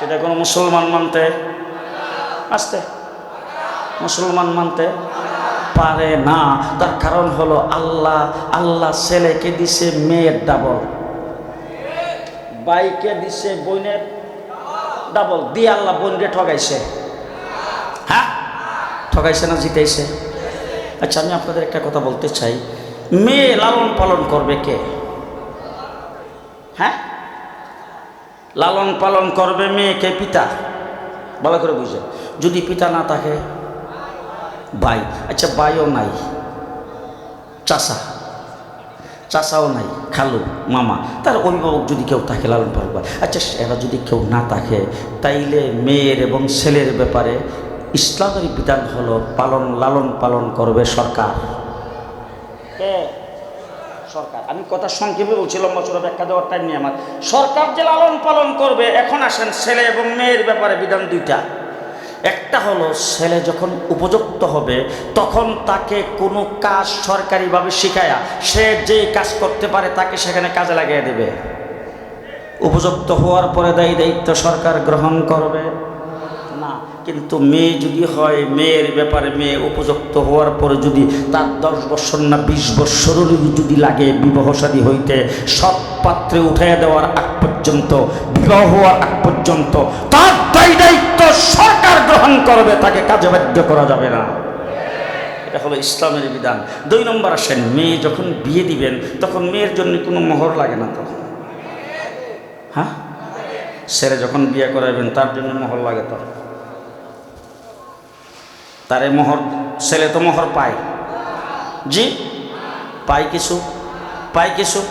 সেটা কোনো মুসলমান মানতে আসতে? মুসলমান মানতে পারে না। তার কারণ হলো আল্লাহ আল্লাহ ছেলেকে দিছে মেয়ের ডাবল বাইকে দিছে বোনের ডাবল দিয়ে আল্লাহ বোনকে ঠগাইছে। হ্যাঁ? ঠগাইছে না জিতাইছে? আচ্ছা আমি আপনাদের একটা কথা বলতে চাই। মেয়ে লালন পালন করবে কে? লালন পালন করবে মেয়েকে পিতা। ভালো করে বুঝে। যদি পিতা না থাকে, ভাই। আচ্ছা ভাইও নাই। চাষা চাচাও নাই, খালু, মামা। তার অভিভাবক যদি কেউ থাকে, লালন পালন করে। আচ্ছা এরা যদি কেউ না থাকে, তাইলে মেয়ের এবং ছেলের ব্যাপারে ইসলামের বিধান হলো পালন, লালন পালন করবে সরকার। সরকার। আমি কথা সংক্ষেপে বলছি, লম্বা চূড়া ব্যাখ্যা দেওয়ার টাইম নেই আমার। সরকার যে লালন পালন করবে, এখন আসেন ছেলে এবং মেয়ের ব্যাপারে বিধান দুইটা। একটা হলো, ছেলে যখন উপযুক্ত হবে, তখন তাকে কোনো কাজ সরকারিভাবে শিখায়া, সে যেই কাজ করতে পারে তাকে সেখানে কাজে লাগিয়ে দেবে। উপযুক্ত হওয়ার পরে দায়ী দায়িত্ব সরকার গ্রহণ করবে। কিন্তু মেয়ে যদি হয়, মেয়ের ব্যাপারে মেয়ে উপযুক্ত হওয়ার পরে যদি তার দশ বৎসর না বিশ বৎসরও যদি লাগে বিবাহ শাদী হইতে, সব পাত্রে উঠাইয়া দেওয়ার আগ পর্যন্ত, বিবাহ হওয়ার আগ পর্যন্ত তার দায়ী দায়িত্ব সরকার গ্রহণ করবে, তাকে কাজে বাধ্য করা যাবে না। এটা হলো ইসলামের বিধান। দুই নম্বর আসেন, মেয়ে যখন বিয়ে দিবেন, তখন মেয়ের জন্য কোনো মোহর লাগে না তো? হ্যাঁ? ছেলে যখন বিয়ে করাবেন তার জন্য মোহর লাগে তো? তারে মোহর, ছেলে তো মোহর পায়। জি? পাই কিছু? পাই কিছু?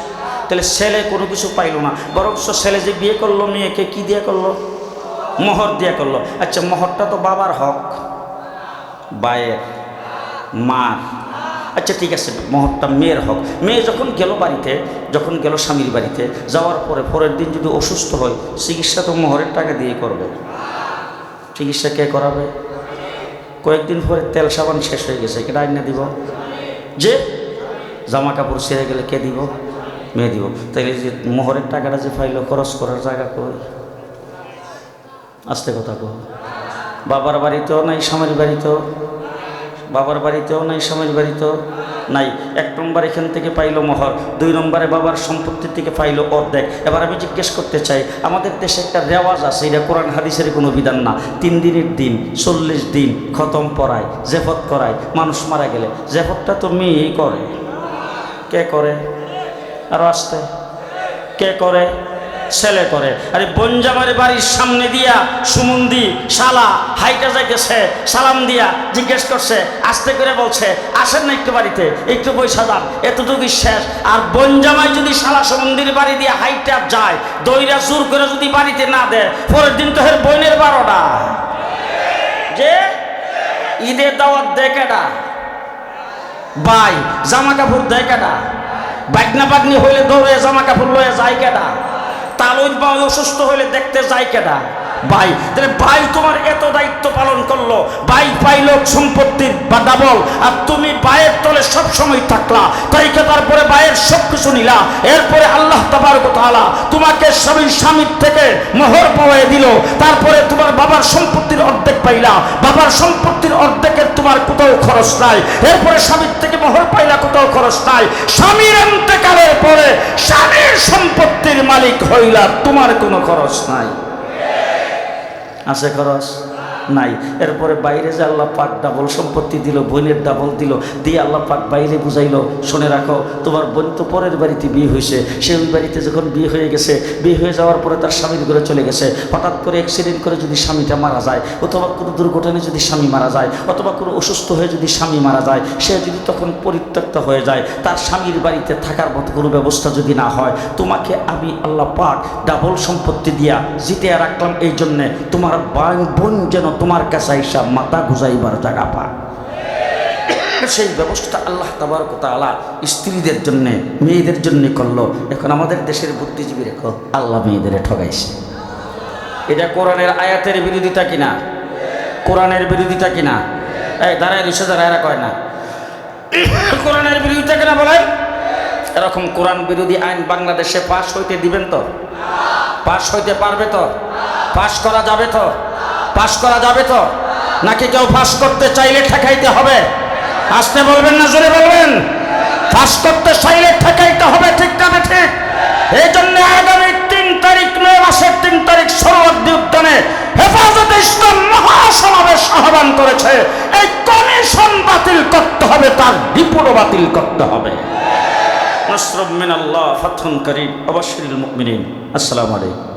তাহলে ছেলে কোনো কিছু পাইল না। বরং ছেলে যে বিয়ে করল, মেয়েকে কি দিয়ে করল? মোহর দিয়ে করল। আচ্ছা মোহরটা তো বাবার হক। বায়ের, মার। আচ্ছা ঠিক আছে, মোহরটা মেয়ের হক। মেয়ে যখন গেল বাড়িতে, যখন গেল স্বামীর বাড়িতে, যাওয়ার পরে পরের দিন যদি অসুস্থ হয়, চিকিৎসা তো মোহরের টাকা দিয়ে করবে। চিকিৎসা কে করাবে? কয়েকদিন পরে তেল সাবান শেষ হয়ে গেছে কেটা আইনা দিব। যে জামা কাপড় ছেড়ে গেলে কে দিব? মেয়ে দিব। তাইলে যে মোহরের টাকাটা যে ফাইলো খরচ করার জায়গা কই? আস্তে কথা কো বাবার বাড়িতেও নাই, স্বামীর বাড়িতেও। বাবার বাড়িতেও নাই, স্বামীর বাড়িতেও। নাই। এক নম্বর এখান থেকে পাইলো মোহর, দুই নম্বরে বাবার সম্পত্তির থেকে পাইলো অর্ধেক। এবার আমি জিজ্ঞেস করতে চাই, আমাদের দেশে একটা রেওয়াজ আছে, এটা কোরআন হাদিসের কোনো বিধান না। তিন দিনের দিন, চল্লিশ দিন খতম পড়ায়, জেফত করায়, মানুষ মারা গেলে। জেফতটা তো মেয়েই করে। কে করে? আরও আসতে। কে করে? ছেলে করে। আরে বনজামার বাড়ির সামনে দিয়া সুমন্দি, শালা, হাইটা যাইতেছে, সালাম দিয়া জিজ্ঞেস করছে, আস্তে করে বলছে, আসেন না একটু বাড়িতে, একটু পয়সা দাম এতটুকু শেষ। আর বনজামাই যদি শালা সুমন্দির বাড়ি দিয়ে হাইটা যায়, দইরা জোর করে যদি বাড়িতে না দেয়, পরের দিন তো হের বইনের বারোটা। যে? ঈদের দাওয়াত কেডা? বাই জামা কাপড় দেয় কেডা? বাগনা বাগনি হইলে দৌড়ে জামা কাপড় লয়ে যায় কেডা? তালুজ বা অসুস্থ হলে দেখতে যায় কেডা? ভাই, তাহলে ভাই তোমার এত দায়িত্ব পালন করল, ভাই পাইল সম্পত্তির বা ডাবল আর তুমি ভাইয়ের তলে সব সময় থাকলা তাইকে তারপরে ভাইয়ের সব কিছু নিলা? এরপরে আল্লাহ তাবারক তাআলা তোমাকে স্বামীর স্বামীর থেকে মোহর পাওয়াই দিল। তারপরে তোমার বাবার সম্পত্তির অর্ধেক পাইলা। বাবার সম্পত্তির অর্ধেকের তোমার কোথাও খরচ নাই। এরপরে স্বামীর থেকে মোহর পাইলা, কোথাও খরচ নাই। স্বামীর অন্তকালের পরে স্বামীর সম্পত্তির মালিক হইলা, তোমার কোনো খরচ নাই। আছে খরচ? নাই। এরপরে বাইরে যে আল্লাহ পাক ডাবল সম্পত্তি দিল, বোনের ডাবল দিল, দিয়ে আল্লাহ পাক বাইরে বুঝাইল, শুনে রাখো, তোমার বোন তো পরের বাড়িতে বিয়ে হয়েছে। সে ওই বাড়িতে যখন বিয়ে হয়ে গেছে, বিয়ে হয়ে যাওয়ার পরে তার স্বামীর ঘরে চলে গেছে। হঠাৎ করে অ্যাক্সিডেন্ট করে যদি স্বামীটা মারা যায়, অথবা কোনো দুর্ঘটনায় যদি স্বামী মারা যায়, অথবা কোনো অসুস্থ হয়ে যদি স্বামী মারা যায়, সে যদি তখন পরিত্যক্ত হয়ে যায়, তার স্বামীর বাড়িতে থাকার মতো কোনো ব্যবস্থা যদি না হয়, তোমাকে আমি আল্লাহ পাক ডাবল সম্পত্তি দিয়া জিতে রাখলাম। এই জন্যে তোমার বোন যেন তোমার কাছে আইসা মাথা গুজাইবার জায়গা পা। সেই ব্যবস্থা আল্লাহ তাবার আলা স্ত্রীদের জন্যে, মেয়েদের জন্য করল। এখন আমাদের দেশের বুদ্ধিজীবী রেখো, আল্লাহ মেয়েদের ঠগাইছে। এটা কোরআনের আয়াতের বিরোধিতা কিনা? কোরআনের বিরোধিতা কিনা? এই দাঁড়ায় রিসে দাঁড়ায় কয় না? কোরআনের বিরোধিতা কিনা বলে এরকম কোরআন বিরোধী আইন বাংলাদেশে পাশ হইতে দিবেন তো? পাশ হইতে পারবে তো? পাশ করা যাবে তো? পাশ করা যাবে তো? নাকি কেউ পাশ করতে চাইলে ঠেকাইতে হবে? আসতে বলবেন না, জোরে বলবেন। পাশ করতে চাইলে ঠেকাইতে হবে, ঠিক না ঠিক এই জন্য আগামী তিন তারিখ, মে মাসের তিন তারিখ সরোয়ার্দী উদ্যানে হেফাজতে ইসলাম মহাসমাবেশ আহ্বান করেছে। এই কমিশন বাতিল করতে হবে, তার রিপোর্টও বাতিল করতে হবে। নসরুম মিনাল্লাহ ফাতহুন করিম অবশ্যিল মুমিনিন। আসসালামু আলাইকুম।